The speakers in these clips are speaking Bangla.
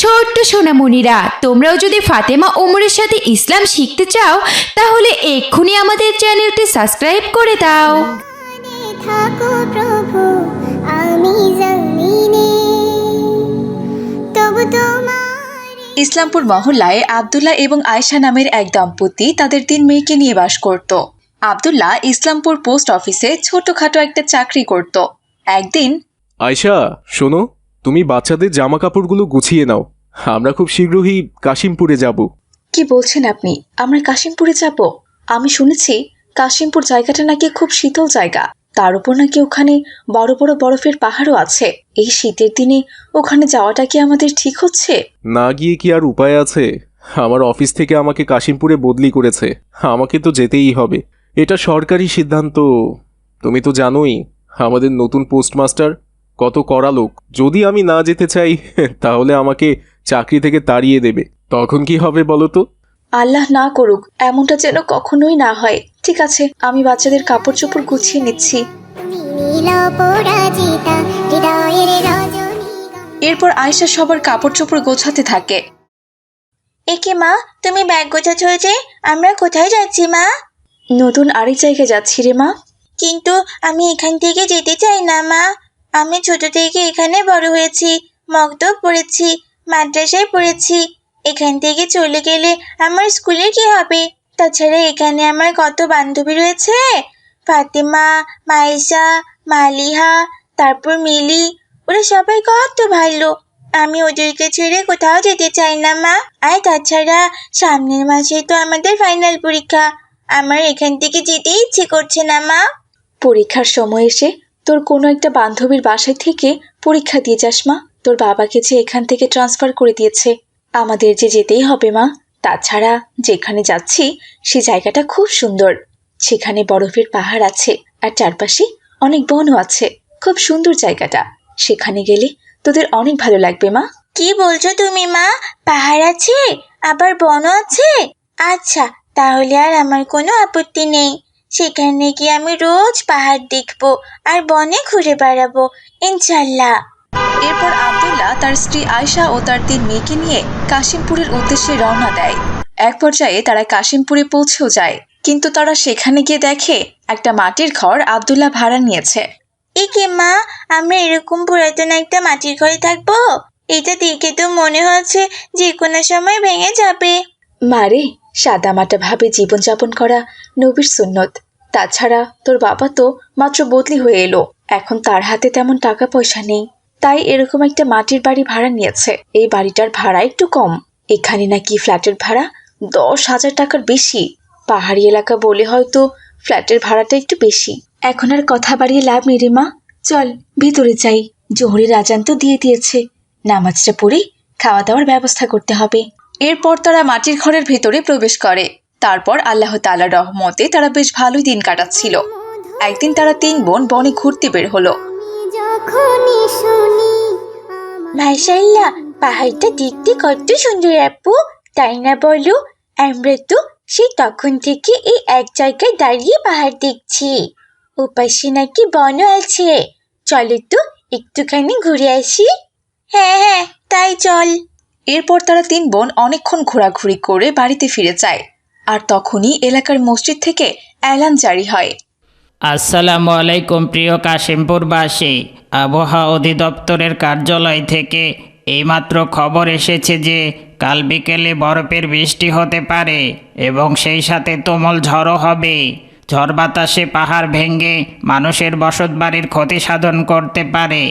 ছোট্ট সোনামণিরা তোমরাও যদি ফাতেমা ওমরের সাথে ইসলাম শিখতে চাও তাহলে এক্ষুনি আমাদের চ্যানেলটি সাবস্ক্রাইব করে দাও। থাকো প্রভু আমি জমিনে। তবু তোমার ইসলামপুর মহল্লায় আবদুল্লাহ এবং আয়শা নামের এক দম্পতি তাদের তিন মেয়েকে নিয়ে বাস করত। আবদুল্লাহ ইসলামপুর পোস্ট অফিসে ছোটখাটো একটা চাকরি করত। একদিন আয়শা শোনো। তুমি বাচ্চাদের জামা কাপড়গুলো গুছিয়ে নাও। আমরা খুব শীঘ্রই কাশিমপুরে যাব। কি বলছেন আপনি? আমরা কাশিমপুরে যাব? আমি শুনেছি কাশিমপুর জায়গাটা নাকি খুব শীতল জায়গা। তার উপর নাকি ওখানে বড় বড় বরফের পাহাড়ও আছে। এই শীতের দিনে ওখানে যাওয়াটা কি আমাদের ঠিক হচ্ছে? না গিয়ে কি আর উপায় আছে? আমার অফিস থেকে আমাকে কাশিমপুরে বদলি করেছে। আমাকে তো যেতেই হবে। এটা সরকারি সিদ্ধান্ত। তুমি তো জানোই আমাদের নতুন পোস্টমাস্টার কত কড়া লোক। যদি আমি না যেতে চাই তাহলে আমাকে চাকরি থেকে তাড়িয়ে দেবে। তখন কি হবে বলো তো? আল্লাহ না করুক এমনটা যেন কখনোই না হয়। ঠিক আছে আমি বাচ্চাদের কাপড় চোপড় গুছিয়ে নিচ্ছি। এরপর আয়সা সবার কাপড় চোপড় গোছাতে থাকে। একে মা তুমি ব্যাগ গোছাচ্ছ যে আমরা কোথায় যাচ্ছি মা? নতুন আরেক জায়গায় যাচ্ছি রে মা। কিন্তু আমি এখান থেকে যেতে চাই না মা। আমি ছোট থেকে এখানে বড় হয়েছি মক্তব পড়েছি, মাদ্রাসায় পড়েছি। এখান থেকে চলে গেলে আমার স্কুলে কি হবে? তাছাড়া এখানে আমার কত বান্ধবী রয়েছে? ফাতেমা মাইশা মালিহা, তারপর মিলি, ওরা সবাই কত ভালো। আমি ওদেরকে ছেড়ে কোথাও যেতে চাই না, মা। আর তাছাড়া সামনের মাসে তো আমাদের ফাইনাল পরীক্ষা। আমার এখান থেকে যেতে ইচ্ছে করছে না, মা। পরীক্ষার সময় এসে তোর কোনো একটা বান্ধবীর বাসায় থেকে পরীক্ষা দিয়ে যাস, মা। তোর বাবাকে যে এখান থেকে ট্রান্সফার করে দিয়েছে। আমাদের যে যেতেই হবে, মা। তাছাড়া যেখানে যাচ্ছি, সে জায়গাটা খুব সুন্দর। সেখানে বরফের পাহাড় আছে আর চারপাশে অনেক বনও আছে। খুব সুন্দর জায়গাটা। সেখানে গেলে তোদের অনেক ভালো লাগবে, মা। কি বলছো তুমি, মা? পাহাড় আছে, আবার বনও আছে? আচ্ছা তাহলে আর আমার কোনো আপত্তি নেই। সেখানে গিয়ে আমি রোজ পাহাড় দেখব আর বনে ঘুরে বেড়াবো ইনশাল্লাহ এরপর আব্দুল্লাহ তার স্ত্রী আয়শা ও তার তিন মেয়েকে নিয়ে কাশিমপুরের উদ্দেশ্যে রওনা দেয়। এক পর্যায়ে তারা কাশিমপুরে পৌঁছেও যায় কিন্তু তারা সেখানে গিয়ে দেখে একটা মাটির ঘর আব্দুল্লাহ ভাড়া নিয়েছে। একে মা আমরা এরকম পুরাতন একটা মাটির ঘরে থাকব? এটা দেখে তো মনে হচ্ছে যে কোনো সময় ভেঙে যাবে। মারে সাদামাটা ভাবে জীবনযাপন করা নবীর সুন্নত। তাছাড়া তোর বাবা তো মাত্র বদলি হয়ে এলো। এখন তার হাতে তেমন টাকা পয়সা নেই। তাই এরকম একটা মাটির বাড়ি ভাড়া নিয়েছে। এই বাড়িটার ভাড়া একটু কম। এখানে নাকি ফ্ল্যাটের ভাড়া দশ হাজার টাকার বেশি। পাহাড়ি এলাকা বলে হয়তো ফ্ল্যাটের ভাড়াটা একটু বেশি। এখন আর কথা বাড়িয়ে লাভ নেই মা। চল, ভিতরে যাই। জোহরের আজান তো দিয়ে দিয়েছে। নামাজটা পড়ে খাওয়া দাওয়ার ব্যবস্থা করতে হবে। এরপর তারা মাটির ঘরের ভেতরে প্রবেশ করে। তারপর আল্লাহ তাআলার রহমতে তারা বেশ ভালোই দিন কাটাচ্ছিল। একদিন তারা তিন বোন বনে ঘুরতে বের হলো। মাশাল্লাহ পাহাড়টা দেখতে কত সুন্দর আপু, তাই না বলো? আমরা তো সেই তখন থেকে এই এক জায়গায় দাঁড়িয়ে পাহাড় দেখছি। ওপাশে নাকি বনও আছে। চলো তো একটুখানি ঘুরে আসি। হ্যাঁ হ্যাঁ তাই চল। এরপর তারা তিন বোন অনেকক্ষণ ঘোরাঘুরি করে বাড়িতে ফিরে যায়। আর তখনই এলাকার মসজিদ থেকে অ্যালার্ম জারি হয়। আসসালামু আলাইকুম প্রিয় কাশিমপুরবাসী। আবহাওয়া অধিদপ্তরের কার্যালয় থেকে এইমাত্র খবর এসেছে যে, কাল বিকেলে বরফের বৃষ্টি হতে পারে এবং সেই সাথে তুমুল ঝড়ও হবে। ঝড় বাতাসে পাহাড় ভেঙে মানুষের বসতবাড়ির ক্ষতি সাধন করতে পারে।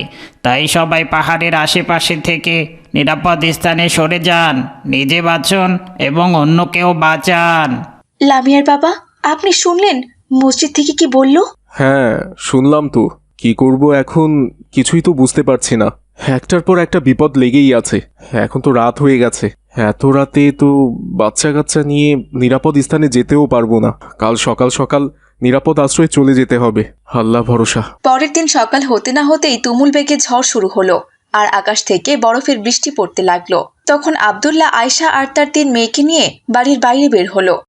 তাই সবাই পাহাড়ের আশেপাশে থেকে নিরাপদ স্থানে সরে যান নিজে বাঁচুন এবং অন্যকেও বাঁচান। লামিয়ার বাবা আপনি শুনলেন? মসজিদ থেকে কি বলল? হ্যাঁ শুনলাম তো। কি করব এখন? কিছুই তো বুঝতে পারছি না। একটার পর একটা বিপদ লেগেই আছে। এখন তো রাত হয়ে গেছে। এত রাতে তো বাচ্চা কাচ্চা নিয়ে নিরাপদ স্থানে যেতেও পারব না। কাল সকাল সকাল নিরাপদ আশ্রয়ে চলে যেতে হবে। আল্লাহ ভরসা। পরের দিন সকাল হতে না হতেই তুমুল বেগে ঝড় শুরু হলো। আর আকাশ থেকে বরফের বৃষ্টি পড়তে লাগল। তখন আব্দুল্লাহ, আয়শা আর তার তিন মেয়েকে নিয়ে বাড়ির বাইরে বের হলো।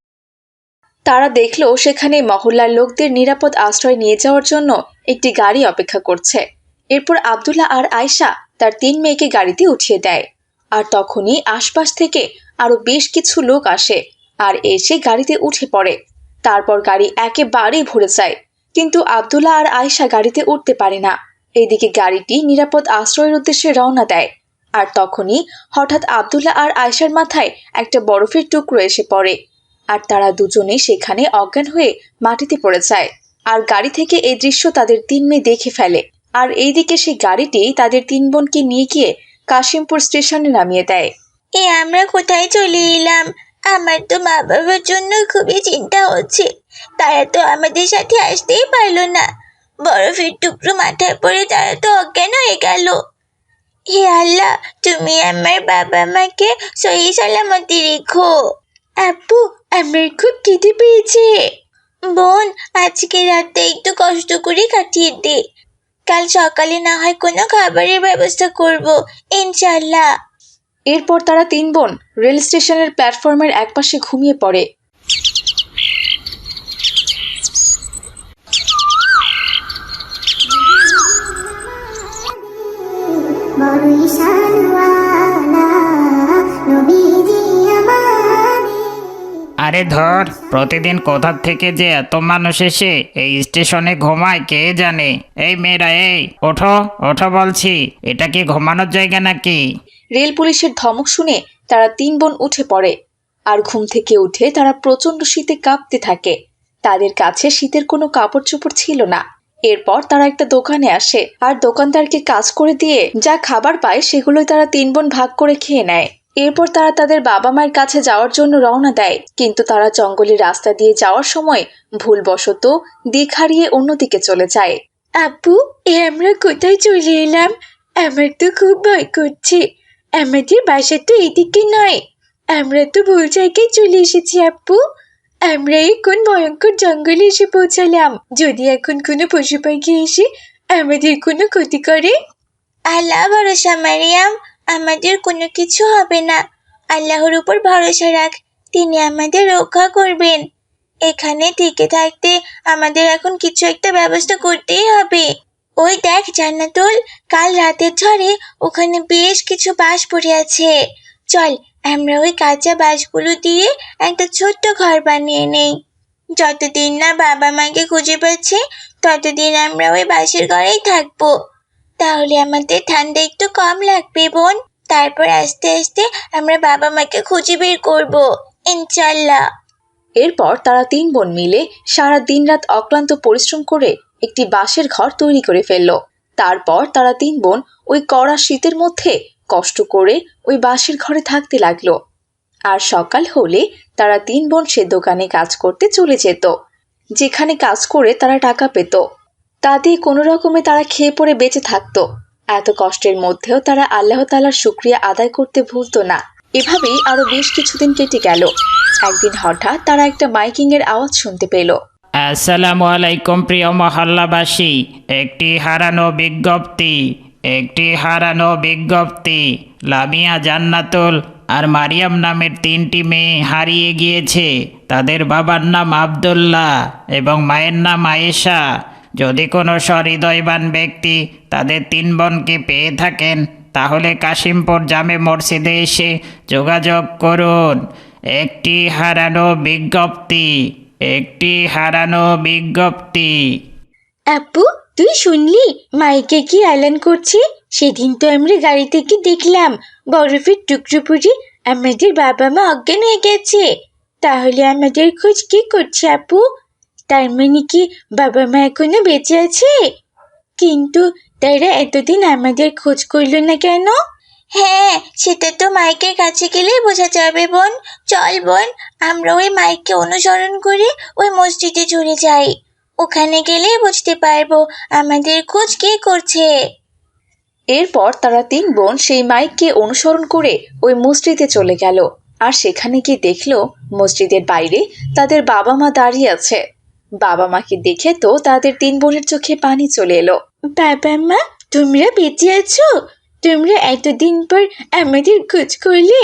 তারা দেখল সেখানে মহল্লার লোকদের নিরাপদ আশ্রয় নিয়ে যাওয়ার জন্য একটি গাড়ি অপেক্ষা করছে। এরপর আব্দুল্লাহ আর আয়শা তার তিন মেয়েকে গাড়িতে উঠিয়ে দেয়। আর তখনই আশপাশ থেকে আরও বেশ কিছু লোক আসে আর এসে গাড়িতে উঠে পড়ে। তারপর গাড়ি একেবারেই ভরে যায়। কিন্তু আবদুল্লাহ আর আয়শা গাড়িতে উঠতে পারে না। এদিকে গাড়িটি নিরাপদ আশ্রয়ের উদ্দেশ্যে রওনা দেয়। আর তখনই হঠাৎ আবদুল্লাহ আর আয়শার মাথায় একটা বরফের টুকরো এসে পড়ে। আর তারা দুজনেই সেখানে অজ্ঞান হয়ে মাটিতে পড়ে যায়। আর গাড়ি থেকে এই দৃশ্য তাদের তিন মেয়ে দেখে ফেলে। আর এইদিকে সেই গাড়িটি তাদের তিন বোনকে নিয়ে গিয়ে কাশিমপুর স্টেশনে নামিয়ে দেয়। এ, আমরা কোথায় চলে এলাম? আমার তো মা বাবার জন্য খুবই চিন্তা হচ্ছে। তারা তো আমাদের সাথে আসতেই পারল না। বরফের টুকরো মাথায় পড়ে তারা তো অজ্ঞান হয়ে গেল। হে আল্লাহ, তুমি আমার বাবা মাকে সহি সালামতি রেখো। আপু, আমার খুব খিদে পেয়েছে। বোন, আজকে রাতে একটু কষ্ট করে কাটিয়ে দে। কাল সকালে না হয় কোনো খাবারের ব্যবস্থা করব ইনশাল্লাহ এরপর তারা তিন বোন রেল স্টেশনের প্ল্যাটফর্মের একপাশে ঘুমিয়ে পড়ে। আরে ধর, প্রতিদিন কোথা থেকে যে এত মানুষ এসে এই স্টেশনে ঘুমায়, কে জানে? এই মেয়েরা, এই, ওঠো ওঠো বলছি, এটা কি ঘুমানোর জায়গা নাকি? রেল পুলিশের ধমক শুনে তারা তিন বোন উঠে পড়ে। আর ঘুম থেকে উঠে তারা প্রচণ্ড শীতে কাঁপতে থাকে। তাদের কাছে শীতের কোনো কাপড় চোপড় ছিল না। এরপর তারা একটা দোকানে আসে, আর দোকানদারকে কাজ করে দিয়ে যা খাবার পায় সেগুলোই তারা তিন বোন ভাগ করে খেয়ে নেয়। এরপর তারা তাদের বাবা মায়ের কাছে যাওয়ার জন্য রওনা দেয় কিন্তু তারা জঙ্গলের রাস্তা দিয়ে যাওয়ার সময় ভুলবশত দিক হারিয়ে অন্যদিকে চলে যায়। আপু এ আমরা কোথায় চলে এলাম? আমার তো খুব ভয় করছে। আমাদের বাসা তো এদিকে নয়। আমরা তো ভুল জায়গায় চলে এসেছি আপু। আমরা এই কোন ভয়ঙ্কর জঙ্গলে এসে পৌঁছালাম। যদি এখন কোনো পশু পাখি এসে আমাদের কোনো ক্ষতি করে? আল্লাহ ভরসা মারিয়াম। আমাদের কোনো কিছু হবে না। আল্লাহর উপর ভরসা রাখ, তিনি আমাদের রক্ষা করবেন। এখানে থেকে থাকতে আমাদের এখন কিছু একটা ব্যবস্থা করতেই হবে। ওই দেখ জান্নাতুল, কাল রাতের ঝড়ে ওখানে বেশ কিছু বাঁশ পড়ে আছে। চল, আমরা ওই কাঁচা বাঁশগুলো দিয়ে একটা ছোট্ট ঘর বানিয়ে নেই। যতদিন না বাবা মাকে খুঁজে পাচ্ছি, ততদিন আমরা ওই বাঁশের ঘরেই থাকব। তাহলে আমাদের ঠান্ডা একটু কম লাগবে, বোন। তারপর আস্তে আস্তে আমরা বাবা মাকে খুঁজে বের করব, ইনশাল্লাহ। এরপর তারা তিন বোন মিলে সারা দিন রাত অক্লান্ত পরিশ্রম করে একটি বাঁশের ঘর তৈরি করে ফেলল। তারপর তারা তিন বোন ওই কড়া শীতের মধ্যে কষ্ট করে ওই বাঁশের ঘরে থাকতে লাগল। আর সকাল হলে তারা তিন বোন সে দোকানে কাজ করতে চলে যেত, যেখানে কাজ করে তারা টাকা পেত। তা দিয়ে কোনো রকমে তারা খেয়ে পড়ে বেঁচে থাকতো। এত কষ্টের মধ্যেও তারা আল্লাহ তালার শুক্রিয়া আদায় করতে ভুলতো না। এভাবেই আরও বেশ কিছুদিন কেটে গেল। একদিন হঠাৎ তারা একটা মাইকিং এর আওয়াজ শুনতে পেল। আসসালামু আলাইকুম প্রিয় মহল্লাবাসী। একটি হারানো বিজ্ঞপ্তি, একটি হারানো বিজ্ঞপ্তি। লামিয়া জান্নাতুল আর মারিয়াম নামের তিনটি মেয়ে হারিয়ে গিয়েছে। তাদের বাবার নাম আবদুল্লাহ এবং মায়ের নাম আয়েশা। যদি কোনো সহৃদয়বান ব্যক্তি তাদের তিন বোনকে পেয়ে থাকেন, তাহলে কাশিমপুর জামে মসজিদে এসে যোগাযোগ করুন। একটি হারানো বিজ্ঞপ্তি, একটি হারানো বিজ্ঞপ্তি। আপু, তুই শুনলি? মাইকে কি এলান করছে? সেদিন তো আমরা গাড়ি থেকে দেখলাম, বরফের টুকরো পরে আমাদের বাবা মা অজ্ঞান হয়ে গেছে। তাহলে আমাদের খোঁজ কি করছে, আপু? তার মানে কি বাবা মা এখনও বেঁচে আছে? কিন্তু তারা এতদিন আমাদের খোঁজ করল না কেন? হ্যাঁ সেটা তো মাইকের কাছে গেলেই বোঝা যাবে বোন। চল বোন আমরা ওই মাইককে অনুসরণ করে ওই মসজিদে চলে যাই। ওখানে গেলেই বুঝতে পারব আমাদের খোঁজ কে করছে। এরপর তারা তিন বোন সেই মাইককে অনুসরণ করে ওই মসজিদে চলে গেল। আর সেখানে গিয়ে দেখল মসজিদের বাইরে তাদের বাবা মা দাঁড়িয়ে আছে। বাবা মাকে দেখে তো তাদের তিন বোনের চোখে পানি চলে এলো। বাবা মা, তোমরা বেঁচে আছো? তোমরা এতদিন পর আমাদের খোঁজ করলে।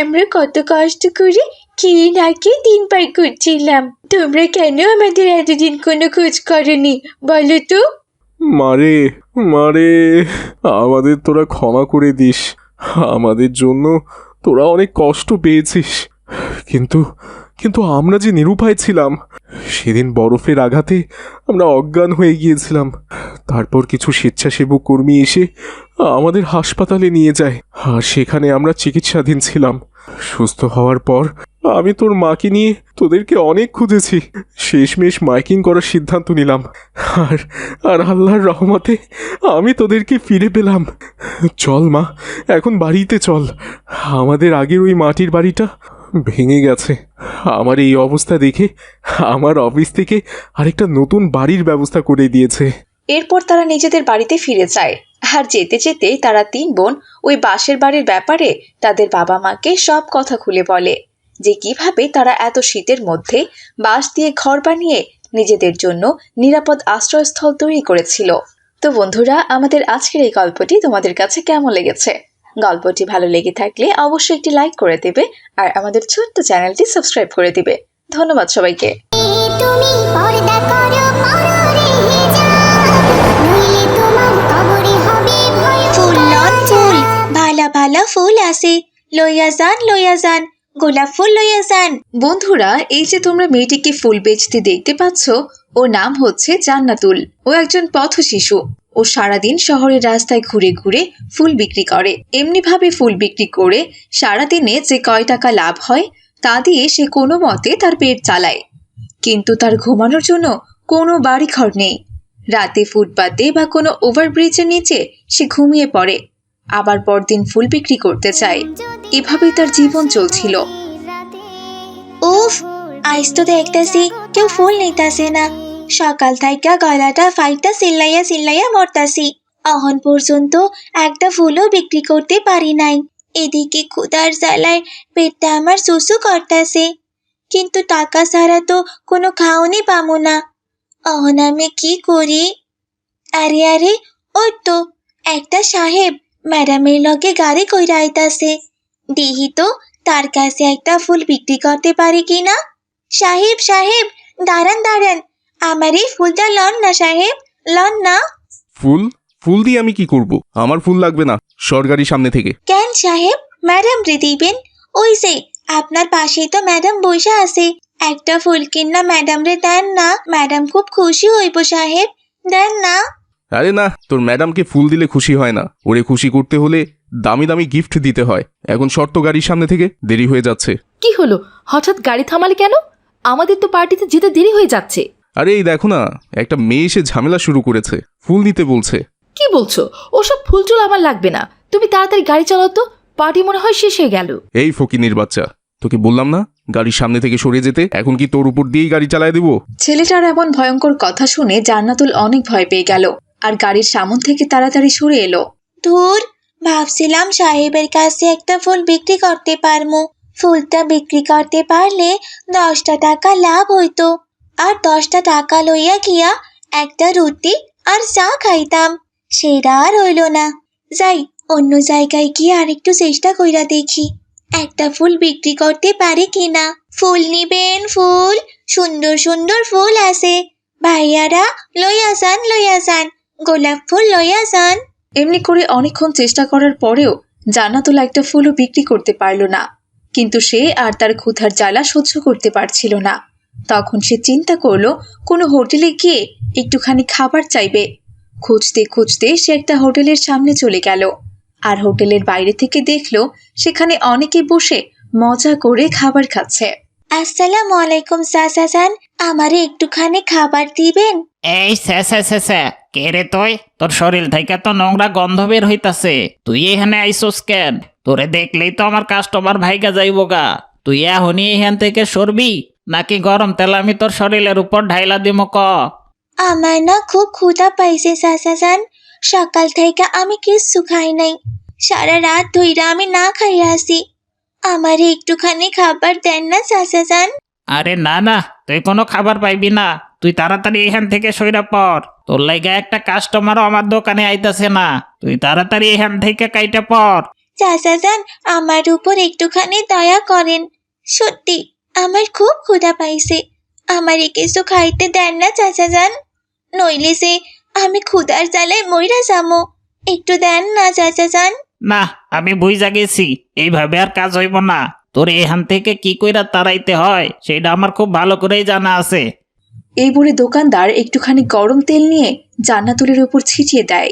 আমরা কত কষ্ট করে খেয়ে না খেয়ে দিন পার করছিলাম। তোমরা কেন আমাদের এতদিন কোনো খোঁজ করনি, বলো তো? মারে মারে আমাদের তোরা ক্ষমা করে দিস। আমাদের জন্য তোরা অনেক কষ্ট পেয়েছিস। কিন্তু কিন্তু আমরা যে নিরুপায় ছিলাম, সেদিন বরফের আঘাতে আমরা অজ্ঞান হয়ে গিয়েছিলাম। তারপর কিছু স্বেচ্ছাসেবক কর্মী এসে আমাদের হাসপাতালে নিয়ে যায়, আর সেখানে আমরা চিকিৎসাধীন ছিলাম। সুস্থ হওয়ার পর আমি তোর মাকে নিয়ে তোদেরকে অনেক খুঁজেছি। শেষমেশ মাইকিং করার সিদ্ধান্ত নিলাম। আর আর আল্লাহর রহমতে আমি তোদেরকে ফিরে পেলাম। চল মা, এখন বাড়িতে চল। আমাদের আগের ওই মাটির বাড়িটা ভেঙে গেছে। আমার এই অবস্থা দেখে আমার অফিস থেকে আরেকটা নতুন বাড়ির ব্যবস্থা করে দিয়েছে। এরপর তারা নিজেদের বাড়িতে ফিরে যায়। আর যেতে যেতে তারা তিন বোন ওই বাঁশের বাড়ির ব্যাপারে তাদের বাবা মাকে সব কথা খুলে বলে। যে কীভাবে তারা এত শীতের মধ্যে বাঁশ দিয়ে ঘর বানিয়ে নিজেদের জন্য নিরাপদ আশ্রয়স্থল তৈরি করেছিল। তো বন্ধুরা, আমাদের আজকের এই গল্পটি তোমাদের কাছে কেমন লেগেছে? গল্পটি ভালো লেগে থাকলে অবশ্যই একটি লাইক করে দেবে আর আমাদের ছোট্ট চ্যানেলটি সাবস্ক্রাইব করে দিবে। ধন্যবাদ সবাইকে। তুমি পর্দা করো ভালা ভালা ফুল আছে। লইয়া যান লইয়া যান গোলাপ ফুল লইয়া যান। বন্ধুরা এই যে তোমরা মেয়েটিকে ফুল বেচতে দেখতে পাচ্ছ ও নাম হচ্ছে জান্নাতুল। ও একজন পথ শিশু ও সারাদিন শহরের রাস্তায় ঘুরে ঘুরে ফুল বিক্রি করে। এমনিভাবে ফুল বিক্রি করে সারাদিনে যে কয় টাকা লাভ হয়, তা দিয়ে সে কোনো মতে তার পেট চালায়। কিন্তু তার ঘুমানোর জন্য কোনো বাড়ি ঘর নেই। রাতে ফুটপাতে বা কোনো ওভারব্রিজের নিচে সে ঘুমিয়ে পড়ে। আবার পরদিন ফুল বিক্রি করতে চায়। এভাবেই তার জীবন চলছিল। উফ আইস তো দেখতেছি কেউ ফুল নিতাছে না। সকাল থাইকা গলাটা ফাইটা সিল্লাইয়া সিল্লাইয়া মরতাছি। অহন পর্যন্ত একটা ফুলও বিক্রি করতে পারি নাই। এদিকে ক্ষুদার জ্বালায় পেটটা আমার সুসু করতাছে। কিন্তু টাকা ছাড়া তো কোনো খাওনি পামো না। অহন আমি কি করি? আরে আরে, ওই তো, একটা সাহেব ম্যাডামের লগে গাড়ি কইরা আইতাছে। দিহি তো, তার কাছে একটা ফুল বিক্রি করতে পারি কি না সাহেব সাহেব, দাঁড়ান দাঁড়ান আমার এই ফুলটা লন না সাহেব। লন না। ফুল? ফুল দিয়ে আমি কি করব? আমার ফুল লাগবে না সরকারি সামনে থেকে। কেন সাহেব? ম্যাডাম রে দিবেন। ওই যে আপনার পাশেই তো ম্যাডাম বসে আছে। একটা ফুল কিনা ম্যাডাম রে দেন না। ম্যাডাম খুব খুশি হইব সাহেব। দেন না। আরে না তোর ম্যাডামকে ফুল দিলে খুশি হয় না। ওরে খুশি করতে হলে দামি দামি গিফট দিতে হয়। এখন শর্ত গাড়ির সামনে থেকে দেরি হয়ে যাচ্ছে। কি হলো? হঠাৎ গাড়ি থামালে কেন? আমাদের তো পার্টিতে যেতে দেরি হয়ে যাচ্ছে। আরে এই দেখো না একটা মেয়ে এসে ঝামেলা শুরু করেছে ফুল নিতে বলছে। কি বলছো? ওসব ফুলচুল আমার লাগবে না। তুমি তাড়াতাড়ি গাড়ি চালাও তো পার্টি মনে হয় শেষ হয়ে গেল। এই ফকিনির বাচ্চা তোকে বললাম না গাড়ির সামনে থেকে সরে যেতে এখন কি তোর উপর দিয়েই গাড়ি চালায় দেবো? ছেলেটার এমন ভয়ঙ্কর কথা শুনে জান্নাতুল অনেক ভয় পেয়ে গেল আর গাড়ির সামন থেকে তাড়াতাড়ি সরে এলো। ধুর ভাবছিলাম সাহেবের কাছে একটা ফুল বিক্রি করতে পারমু। ফুলটা বিক্রি করতে পারলে দশটা টাকা লাভ হইতো। আর দশটা টাকা লইয়া গিয়া একটা রুটি আর চা খাইতাম। সেটা আর হইল না। যাই, অন্য জায়গায় গিয়ে আরেকটু চেষ্টা কইরা দেখি, একটা ফুল বিক্রি করতে পারি কিনা। ফুল নিবেন ফুল, সুন্দর সুন্দর ফুল আছে। ভাইয়ারা লইয়া যান লইয়া যান, গোলাপ ফুল লইয়া যান। এমনি করে অনেকক্ষণ চেষ্টা করার পরেও জান্নাতুল একটা ফুলও বিক্রি করতে পারল না। কিন্তু সে আর তার ক্ষুধার জ্বালা সহ্য করতে পারছিল না। তখন সে চিন্তা করল কোনো হোটেলে গিয়ে একটুখানি খাবার চাইবে। খুঁজতে খুঁজতে সে একটা হোটেলের সামনে চলে গেল। আর হোটেলের বাইরে থেকে দেখল সেখানে অনেকে বসে মজা করে খাবার খাচ্ছে। আসসালামু আলাইকুম চাচাজান আমারে একটুখানি খাবার দিবেন? এই স্যা স্যা স্যা স্যা। কে রে তুই? তোর শরীর থেকে তো নোংরা গন্ধ বের হইতাছে। তুই এখানে আইসোস কেন? তোরে দেখলেই তো আমার কাস্টমার ভাইগা যাইব গা তুই এখনই এখান থেকে সরবি। নাকি গরম তেল আমি তোর শরীরের উপর ঢাইলা দিম ক? আমার না খুব ক্ষুধা পাইছে চাচাজান সকাল থেকে আমি কিচ্ছু খাই নাই। সারা রাত ধইরা আমি না খাইয়া আছি। আমারে একটুখানি খাবার দেন না চাচাজান আরে না না তুই কোনো খাবার পাইবি না। তুই তাড়াতাড়ি এখান থেকে সইরা পর তোর লাইগা একটা কাস্টমারও আমার দোকানে আইতাছে না। তুই তাড়াতাড়ি এখান থেকে কাইটা পর চাচাজান আমার উপর একটুখানি দয়া করেন। সত্যি আমার খুব ক্ষুধা পাইছে। আমার আমারে কিছু খাইতে দেন না চাচা যান। নইলে যে আমি ক্ষুধার জ্বালায় মইরা যামো। একটু দেন না চাচা যান। না আমি বুঝা গেছি। এইভাবে আর কাজ হইব না। তোর এখান থেকে কি কইরা তাড়াইতে হয় সেটা আমার খুব ভালো করেই জানা আছে। এই বলে দোকানদার একটুখানি গরম তেল নিয়ে জান্নাতুলের উপর ছিটিয়ে দেয়।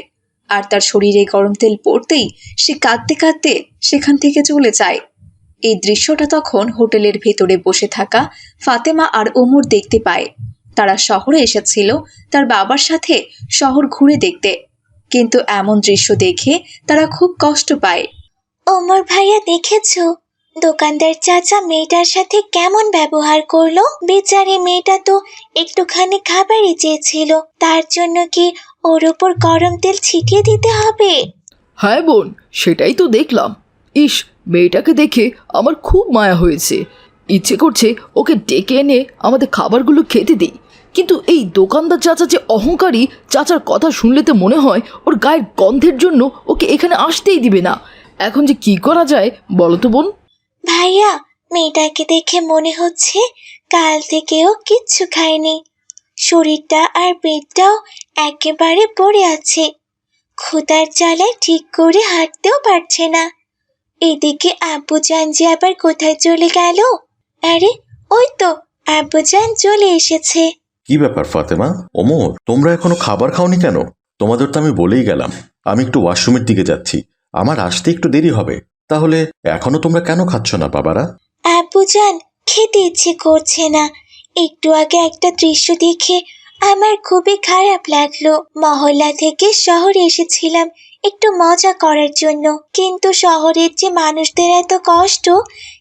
আর তার শরীরে গরম তেল পড়তেই সে কাঁদতে কাঁদতে সেখান থেকে চলে যায়। এই দৃশ্যটা তখন হোটেলের ভেতরে বসে থাকা ফাতেমা আর ওমর দেখতে পায়। তারা শহরে এসেছিল তার বাবার সাথে শহর ঘুরে দেখতে। কিন্তু এমন দৃশ্য দেখে তারা খুব কষ্ট পায়। ওমর ভাইয়া দেখেছ? দোকানদার চাচা মেয়েটার সাথে কেমন ব্যবহার করল? বেচারি মেয়েটা তো একটুখানি খাবারই চেয়েছিল। তার জন্য কি ওর ওপর গরম তেল ছিটিয়ে দিতে হবে? হ্যাঁ বোন সেটাই তো দেখলাম। ইস মেয়েটাকে দেখে আমার খুব মায়া হয়েছে। ইচ্ছে করছে ওকে ডেকে এনে আমাদের খাবারগুলো খেতে দিই। কিন্তু এই দোকানদার চাচা যে অহংকারী, চাচার কথা শুনলে তো মনে হয় ওর গায়ের গন্ধের জন্য ওকে এখানে আসতেই দিবে না। এখন যে কি করা যায়, বলো তো বোন। ভাইয়া, মেয়েটাকে দেখে মনে হচ্ছে কাল থেকেও কিচ্ছু খায়নি। শরীরটা আর পেটটাও একেবারে পড়ে আছে। ক্ষুধার জ্বালায় ঠিক করে হাঁটতেও পারছে না। এদিকে আব্বুজান যে আবার কোথায় চলে গেল? আরে ওই তো আব্বুজান চলে এসেছে। কি ব্যাপার ফাতেমা? ওমর তোমরা এখনও খাবার খাওনি কেন? তোমাদের তো আমি বলেই গেলাম আমি একটু ওয়াশরুমের দিকে যাচ্ছি। আমার আসতে একটু দেরি হবে। তাহলে এখনও তোমরা কেন খাচ্ছ না বাবারা? আব্বুজান খেতে ইচ্ছে করছে না। একটু আগে একটা দৃশ্য দেখে আমার খুবই খারাপ লাগল। মহল্লা থেকে শহরে এসেছিলাম একটু মজা করার জন্য। কিন্তু শহরের যে মানুষদের এত কষ্ট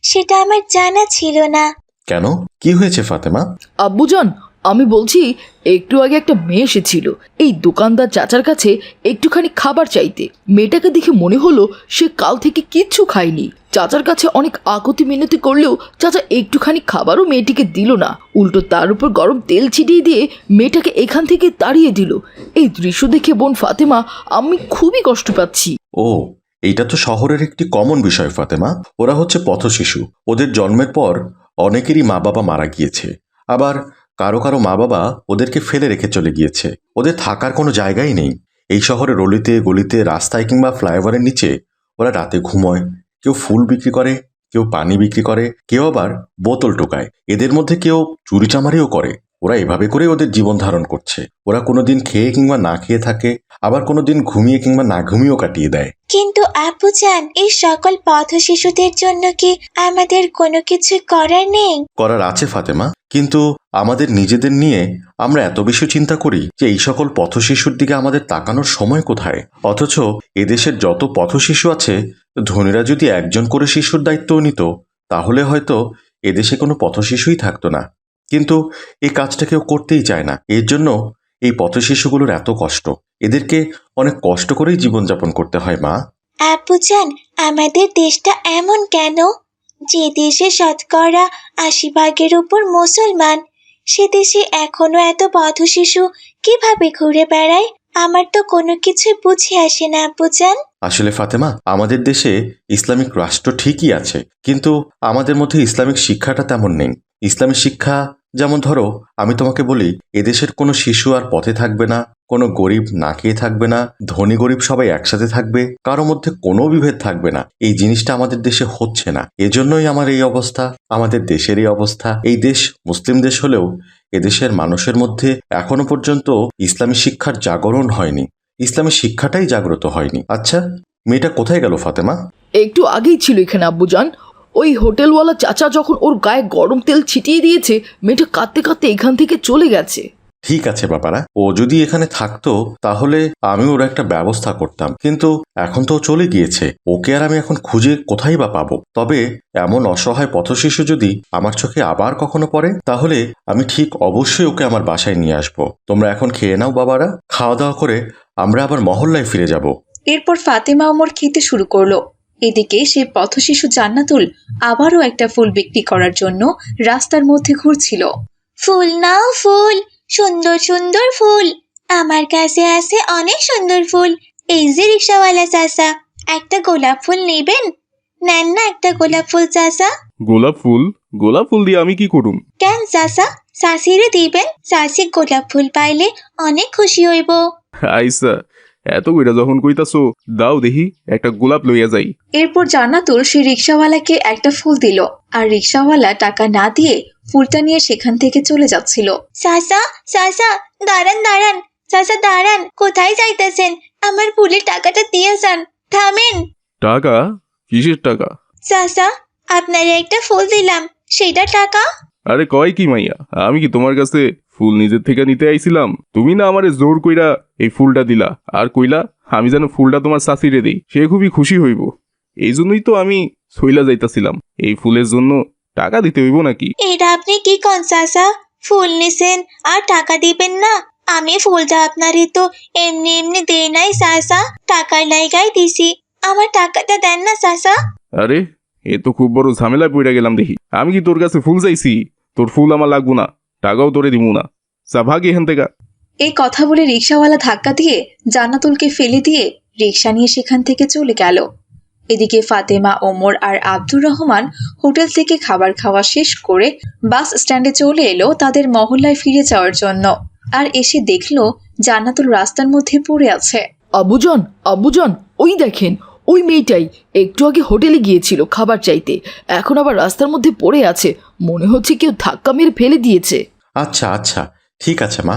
সেটা আমার জানা ছিল না। কেন? কি হয়েছে ফাতেমা? আব্বুজান আমি বলছি একটু আগে একটা মেয়ে এসেছিল। এই দোকানদার চাচার কাছে একটুখানি খাবার চাইতে। মেয়েটাকে দেখে মনে হলো সে কাল থেকে কিচ্ছু খায়নি। চাচার কাছে অনেক আকতি মিনতি করলেও চাচা একটুখানি খাবারও মেয়েটিকে দিল না। উল্টো তার উপর গরম তেল ছিটিয়ে দিয়ে মেয়েটাকে এখান থেকে তাড়িয়ে দিল। এই দৃশ্য দেখে বোন ফাতেমা, আমি খুবই কষ্ট পাচ্ছি। ও, এইটা তো শহরের একটি কমন বিষয় ফাতেমা। ওরা হচ্ছে পথশিশু। ওদের জন্মের পর অনেকেরই মা বাবা মারা গিয়েছে। আবার কারও কারও মা বাবা ওদেরকে ফেলে রেখে চলে গিয়েছে। ওদের থাকার কোনো জায়গাই নেই। এই শহরে রলিতে গলিতে, রাস্তায় কিংবা ফ্লাইওভারের নিচে ওরা রাতে ঘুমোয়। কেউ ফুল বিক্রি করে কেউ পানি বিক্রি করে কেউ আবার বোতল টোকায়। এদের মধ্যে কেউ চুরিচামারিও করে। ওরা এভাবে করে ওদের জীবন ধারণ করছে। ওরা কোনোদিন খেয়ে কিংবা না খেয়ে থাকে আবার কোনোদিন ঘুমিয়ে কিংবা না ঘুমিয়েও কাটিয়ে দেয়। কিন্তু আব্বুজান এই সকল পথ শিশুদের জন্য কি আমাদের কোনো কিছু করার নেই? করার আছে ফাতেমা। কিন্তু আমাদের নিজেদের নিয়ে আমরা এত বেশি চিন্তা করি যে এই সকল পথশিশুর দিকে আমাদের তাকানোর সময় কোথায়? অথচ এদেশের যত পথশিশু আছে ধনীরা যদি একজন করে শিশুর দায়িত্বও নিত, তাহলে হয়তো এদেশে কোনো পথশিশুই থাকতো না। কিন্তু এই কাজটা কেউ করতেই চায় না। এর জন্য এই পথশিশুগুলোর এত কষ্ট। এদেরকে অনেক কষ্ট করেই জীবনযাপন করতে হয়, মা। আব্বুজান, আমাদের দেশটা এমন কেন? যে দেশে শতকরা আশি ভাগের উপর মুসলমান, সে দেশে এখনও এত পথ শিশু কীভাবে ঘুরে বেড়ায়? আমার তো কোনো কিছুই বুঝে আসে না, আব্বুজান। আসলে ফাতেমা, আমাদের দেশে ইসলামিক রাষ্ট্র ঠিকই আছে, কিন্তু আমাদের মধ্যে ইসলামিক শিক্ষাটা তেমন নেই। ইসলামিক শিক্ষা, যেমন ধরো, আমি তোমাকে বলি, এদেশের কোনো শিশু আর পথে থাকবে না, কোনো গরিব না খেয়ে থাকবে না, ধনী গরিব সবাই একসাথে থাকবে, কারও মধ্যে কোনো বিভেদ থাকবে না। এই জিনিসটা আমাদের দেশে হচ্ছে না। এজন্যই আমার এই অবস্থা, আমাদের দেশের এই অবস্থা। এই দেশ মুসলিম দেশ হলেও এদেশের মানুষের মধ্যে এখনও পর্যন্ত ইসলামী শিক্ষার জাগরণ হয়নি। ইসলামী শিক্ষাটাই জাগ্রত হয়নি। আচ্ছা মেয়েটা কোথায় গেল, ফাতেমা? একটু আগেই ছিল এখানে, আব্বুজান। ওই হোটেলওয়ালা চাচা যখন ওর গায়ে গরম তেল ছিটিয়ে দিয়েছে, মেয়েটা কাঁদতে কাঁদতে এখান থেকে চলে গেছে। ঠিক আছে বাবারা। ও যদি এখানে থাকতো তাহলে আমি ওর একটা ব্যবস্থা করতাম। কিন্তু এখন তো চলে গিয়েছে। ওকে আর আমি এখন খুঁজে কোথায় বা পাবো? তবে এমন অসহায় পথশিশু যদি আমার চোখে আবার কখনো পড়ে তাহলে আমি ঠিক অবশ্যই ওকে আমার বাসায় নিয়ে আসব। তোমরা এখন খেয়ে নাও বাবারা। খাওয়া দাওয়া করে আমরা আবার মহল্লায় ফিরে যাব। এরপর ফাতেমা ওমর খেতে শুরু করল। এদিকে সে পথশিশু জান্নাতুল আবারও একটা ফুল বিক্রি করার জন্য রাস্তার মধ্যে ঘুরছিল। ফুল নাও ফুল! সুন্দর সুন্দর ফুল। আমার কাছে আছে অনেক সুন্দর ফুল। এই যে রিক্সাওয়ালা চাচা একটা গোলাপ ফুল নেবেন? নেন না একটা গোলাপ ফুল চাচা। গোলাপ ফুল? গোলাপ ফুল দিয়ে আমি কি করুম? কেন চাচা? চাষিরে দিবেন। চাষি গোলাপ ফুল পাইলে অনেক খুশি হইব। আইসা এত কইরা যখন কইতাছো দাও দেখি একটা গোলাপ লইয়া যাই। এরপর জান্নাতুল সে রিক্সাওয়ালাকে একটা ফুল দিল আর রিক্সাওয়ালা টাকা না দিয়ে ফুলটা নিয়ে সেখান থেকে চলে যাচ্ছিল। চাচা চাচা দাঁড়ান দাঁড়ান চাচা দাঁড়ান কোথায় যাইতেছেন? আমার ফুলের টাকাটা দিয়ে যান থামেন। টাকা? কিসের টাকা? চাচা আপনারে একটা ফুল দিলাম সেটা টাকা? আরে কয় কি মাইয়া? আমি কি তোমার কাছে ফুল নিজের থেকে নিতে আইছিলাম? তুমি না আমারে জোর কইরা এই ফুলটা দিলা। আর কইলা আমি যেন ফুলটা তোমার সাসিরে দিই সে খুবই খুশি হইব। এই জন্যই তো আমি সইলা যাইতাছিলাম। এই ফুলের জন্য টাকা দিতে হইব নাকি? এটা আপনি কি কন চাচা? ফুল নিছেন আর টাকা দিবেন না? আমি ফুলটা আপনারই তো এমনি এমনি দেই নাই চাচা। টাকার লাইগাই দিছি। আমার টাকাটা দেন না চাচা। আরে এ তো খুব বড় ঝামেলায় পড়ে গেলাম দেখি। আমি কি তোর কাছে ফুল চাইছি? তোর ফুল আমার লাগবো না টাকাও তোরে দিব না। যা ভাগ এখান থেকে। এই কথা বলে রিক্সাওয়ালা ধাক্কা দিয়ে জান্নাতুলকে ফেলে দিয়ে রিক্সা নিয়ে সেখান থেকে চলে গেল। এদিকে ফাতেমা ওমর আর আব্দুর রহমান হোটেল থেকে খাবার খাওয়া শেষ করে বাস স্ট্যান্ডে চলে এলো তাদের মহল্লায় ফিরে যাওয়ার জন্য। আর এসে দেখল জান্নাতুল রাস্তার মধ্যে পড়ে আছে। আব্বুজন আব্বুজন ওই দেখেন ওই মেয়েটাই একটু আগে হোটেলে গিয়েছিল খাবার চাইতে। এখন আবার রাস্তার মধ্যে পড়ে আছে। মনে হচ্ছে কেউ ধাক্কা মেরে ফেলে দিয়েছে। আচ্ছা আচ্ছা। ঠিক আছে মা।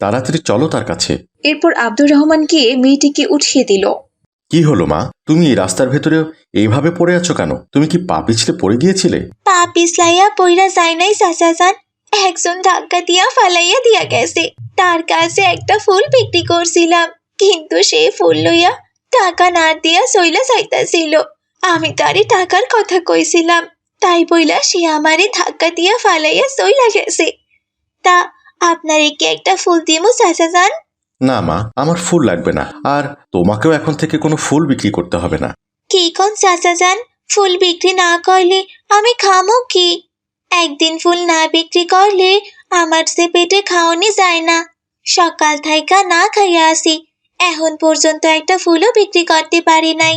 তাড়াতাড়ি চলো তার কাছে। এরপর আব্দুর রহমান গিয়ে মেয়েটিকে উঠিয়ে দিল। কি হলো মা? তুমি এই রাস্তার ভেতরে এইভাবে পড়ে আছো কেন? তুমি কি পা পিছলে পড়ে গিয়েছিলে? পা পিছলাইয়া পইরা যায় নাই চাচা যান একজন ধাক্কা দিয়া ফালাইয়া দিয়া গেছে। তার কাছে একটা ফুল বিক্রি করছিলাম। কিন্তু সেই ফুল লইয়া টাকা না দিয়া সইলা যাইতাছিল। আমি তারে টাকার কথা কইছিলাম তাই বইলা সে আমারে ধাক্কা দিয়া ফালাইয়া সইলা গেছে। তা আপনারে কি একটা ফুল দিমু চাচা যান না মা আমার ফুল লাগবে না আর তোমাকেও এখন থেকে কোনো ফুল বিক্রি করতে হবে না। কি কোন চাচা যান ফুল বিক্রি না করলে আমি খামো কি? একদিন ফুল না বিক্রি করলে আমার সে পেটে খাওয়ানি যায় না। সকাল থাইকা না খাইয়া আসি এখন পর্যন্ত একটা ফুলও বিক্রি করতে পারি নাই।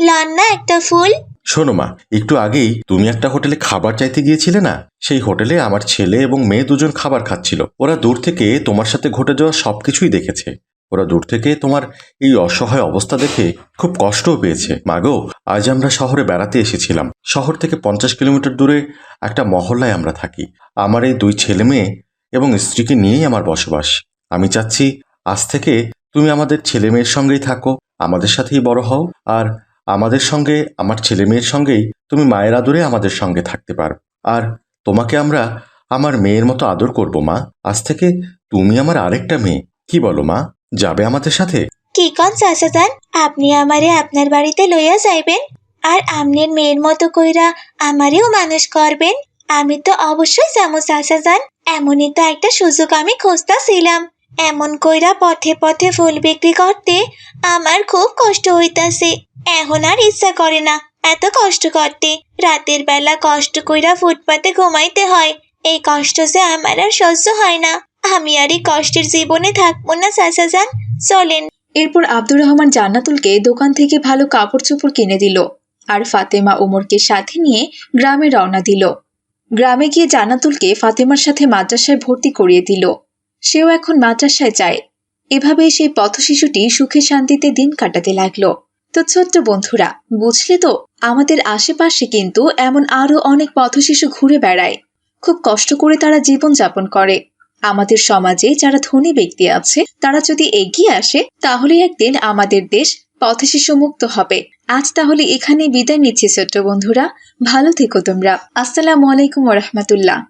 লন না একটা ফুল? শোনো মা, একটু আগেই তুমি একটা হোটেলে খাবার চাইতে গিয়েছিলে না? সেই হোটেলে আমার ছেলে এবং মেয়ে দুজন খাবার খাচ্ছিল। ওরা দূর থেকে তোমার সাথে ঘটে যাওয়া সব কিছুই দেখেছে। ওরা দূর থেকে তোমার এই অসহায় অবস্থা দেখে খুব কষ্টও পেয়েছে। মাগো আজ আমরা শহরে বেড়াতে এসেছিলাম। শহর থেকে পঞ্চাশ কিলোমিটার দূরে একটা মহল্লায় আমরা থাকি। আমার এই দুই ছেলে মেয়ে এবং স্ত্রীকে নিয়েই আমার বসবাস। আমি চাচ্ছি আজ থেকে তুমি আমাদের ছেলে মেয়ের সঙ্গেই থাকো, আমাদের সাথেই বড় হও, আর আমাদের সঙ্গে, আমার ছেলে মেয়ের সঙ্গেই তুমি মায়ের আদরে আমাদের সঙ্গে থাকতে পারো। আর তোমাকে আমরা আমার মেয়ের মতো আদর করব, মা। আজ থেকে তুমি আমার আরেকটা মেয়ে। কি বলো, মা? যাবে আমাদের সাথে? কি কোন চাচা যান আপনি আমারে আপনার বাড়িতে লইয়া যাইবেন? আর আমনের মেয়ের মতো কইরা আমারেও মানুষ করবেন? আমি তো অবশ্যই যাব চাচা যান এমনই তো একটা সুযোগ আমি খুঁজতাছিলাম। এমন কইরা পথে পথে ফুল বিক্রি করতে আমার খুব কষ্ট হইতাছে। এখন আর ইচ্ছা করে না এত কষ্ট করতে। রাতের বেলা কষ্ট কইরা ফুটপাতে ঘুমাইতে হয়। এই কষ্ট যে আমার আর সহ্য হয় না। আমি আর এই কষ্টের জীবনে থাকব না, চাচা যান। চলেন। এরপর আব্দুর রহমান জান্নাতুলকে দোকান থেকে ভালো কাপড় চোপড় কিনে দিল আর ফাতেমা ওমরকে সাথে নিয়ে গ্রামে রওনা দিল। গ্রামে গিয়ে জান্নাতুলকে ফাতেমার সাথে মাদ্রাসায় ভর্তি করিয়ে দিল। সেও এখন মাদ্রাসায় যায়। এভাবেই সেই পথশিশুটি সুখে শান্তিতে দিন কাটাতে লাগল। তো ছোট্ট বন্ধুরা, বুঝলে তো, আমাদের আশেপাশে কিন্তু এমন আরও অনেক পথশিশু ঘুরে বেড়ায়। খুব কষ্ট করে তারা জীবন যাপন করে। আমাদের সমাজে যারা ধনী ব্যক্তি আছে, তারা যদি এগিয়ে আসে তাহলে একদিন আমাদের দেশ পথশিশু মুক্ত হবে। আজ তাহলে এখানে বিদায় নিচ্ছি ছোট্ট বন্ধুরা। ভালো থেকো তোমরা। আসসালামু আলাইকুম রহমতুল্লাহ।